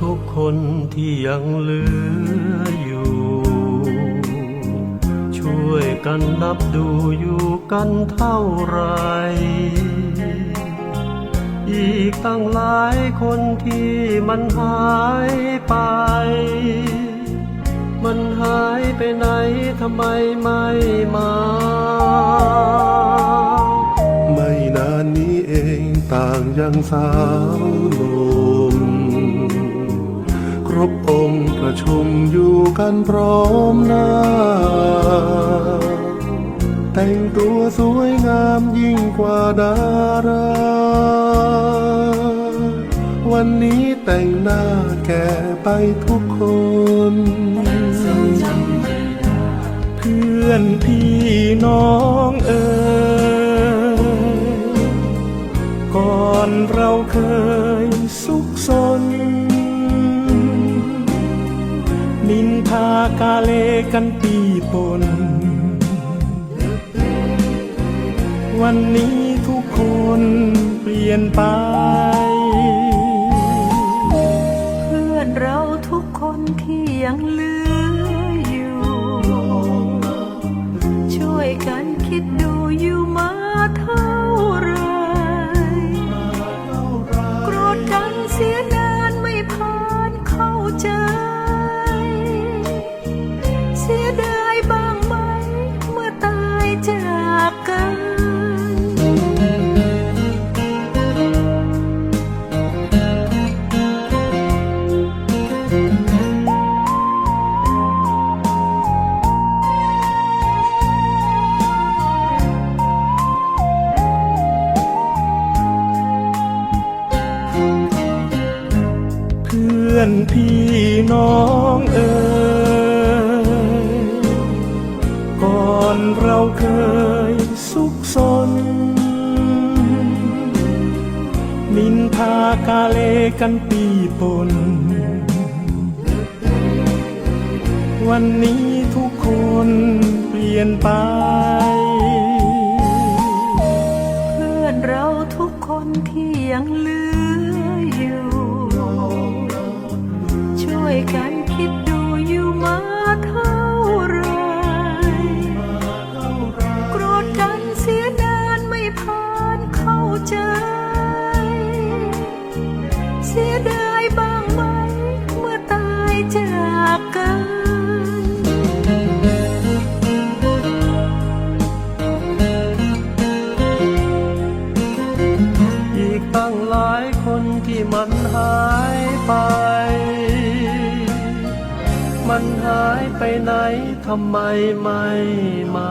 ทุกคนที่ยังเหลืออยู่ ช่วยกันนับดูอยู่กันเท่าไร อีกตั้งหลายคนที่มันหายไป มันหายไปไหนทำไมไม่มา ไม่นานนี้เองต่างยังสาว ครบองค์ประชุมอยู่กันพร้อมหน้า แต่งตัวสวยงามยิ่งกว่าดารา วันนี้แต่งหน้าแก่ไปทุกคน เพื่อนพี่น้องเอ๋ยก่อนเราเคยากาเลกันปีปน วันนี้ทุกคนเปลี่ยนไป เพื่อนเราทุกคนที่ยังเหลืออยู่ ช่วยกันคิดดูอยู่มาเท่า อนเราเคยสุขสนนินทากาเลกันปีปน วันนี้ทุกคนเปลี่ยนไป เพื่อนเราทุกคนที่ยังเหลืออยู่ ช่วยกันำไมไม่มา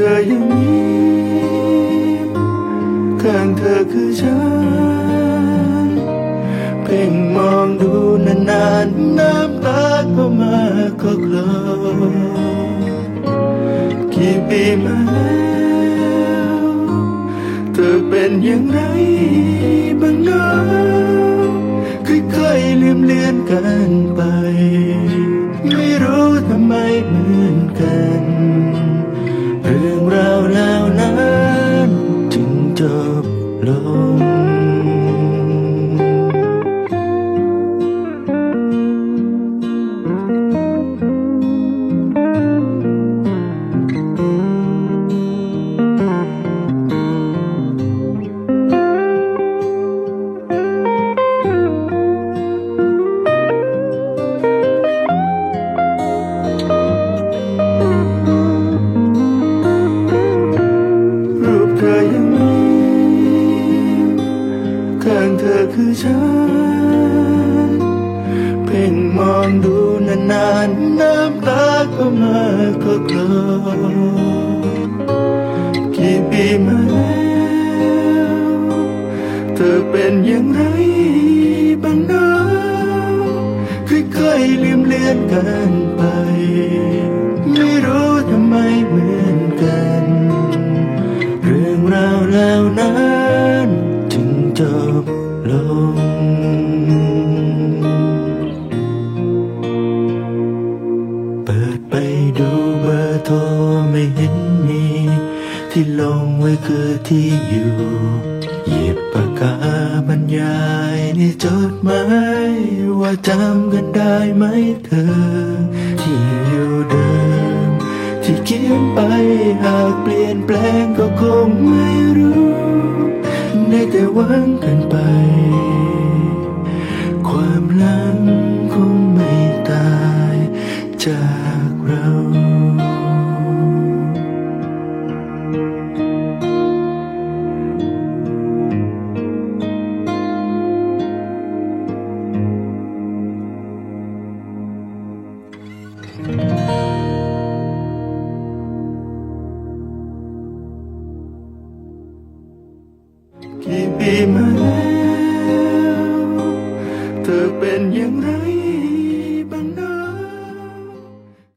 เธอยังมีข้างเธอคือฉัน เพ่งมองดูนานๆน้ำตาก็มาก็คลอกี่ปีมาแล้วเธอเป็นอย่างไรบ้างเนะค่อยๆลืมเลือนกันไป ไม่รู้ทำไมเหมือนกัน กี่ปีมาแล้วเธอเป็นอย่างไรบ้างนะค่อยๆลืมเลือนกันไป ไม่เห็นมี ที่ลงไว้คือที่อยู่ หยิบปากกาบรรยายในจดหมายว่าจำกันได้ไหมเธอ ที่อยู่เดิม ที่เขียนไปหากเปลี่ยนแปลงก็คงไม่รู้ได้แต่หวังกันไป ความลังคงไม่ตายจาก